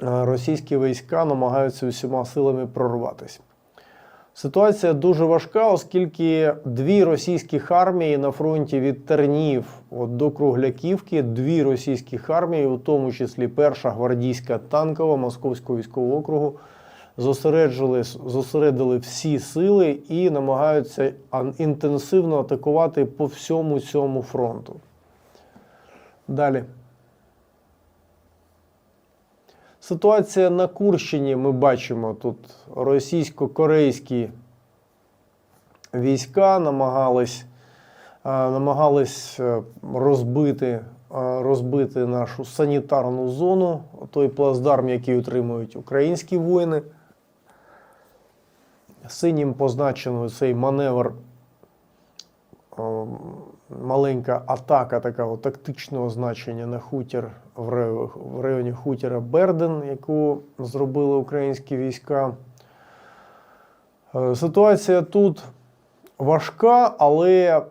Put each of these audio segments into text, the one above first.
російські війська намагаються усіма силами прорватися. Ситуація дуже важка, оскільки дві російських армії на фронті від Тернів от до Кругляківки, дві російських армії, у тому числі перша гвардійська танкова Московського військового округу, зосереджили, зосередили всі сили і намагаються інтенсивно атакувати по всьому цьому фронту. Далі. Ситуація на Курщині ми бачимо тут російсько-корейські війська намагались, е, намагались е, розбити, е, розбити нашу санітарну зону, той плацдарм, який утримують українські воїни. Синім позначено цей маневр маленька атака такого тактичного значення на хутір в районі, хутіра Берден, яку зробили українські війська. Е, Ситуація тут важка, але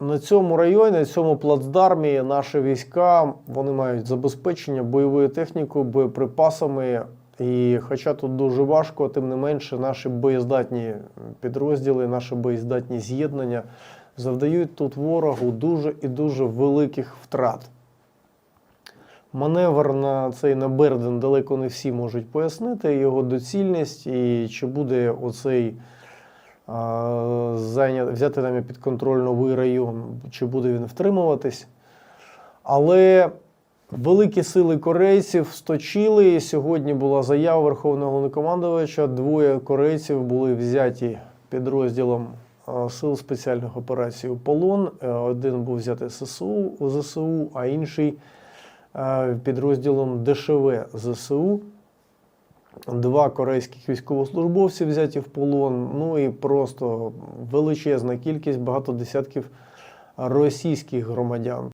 на цьому районі, на цьому плацдармі наші війська вони мають забезпечення бойовою технікою, боєприпасами. І хоча тут дуже важко, тим не менше, наші боєздатні підрозділи, наші боєздатні з'єднання завдають тут ворогу дуже і дуже великих втрат. Маневр на цей на Берден далеко не всі можуть пояснити його доцільність і чи буде оцей а, зайнят, взяти нами під контроль новий район, чи буде він втримуватись. Але великі сили корейців сточили. І сьогодні була заява Верховного Головнокомандувача. Двоє корейців були взяті підрозділом сил спеціальних операцій у полон. Е, Один був взятий ССУ у ЗСУ, а інший е, підрозділом ДШВ ЗСУ. Два корейських військовослужбовці взяті в полон. Ну і просто величезна кількість, багато десятків російських громадян.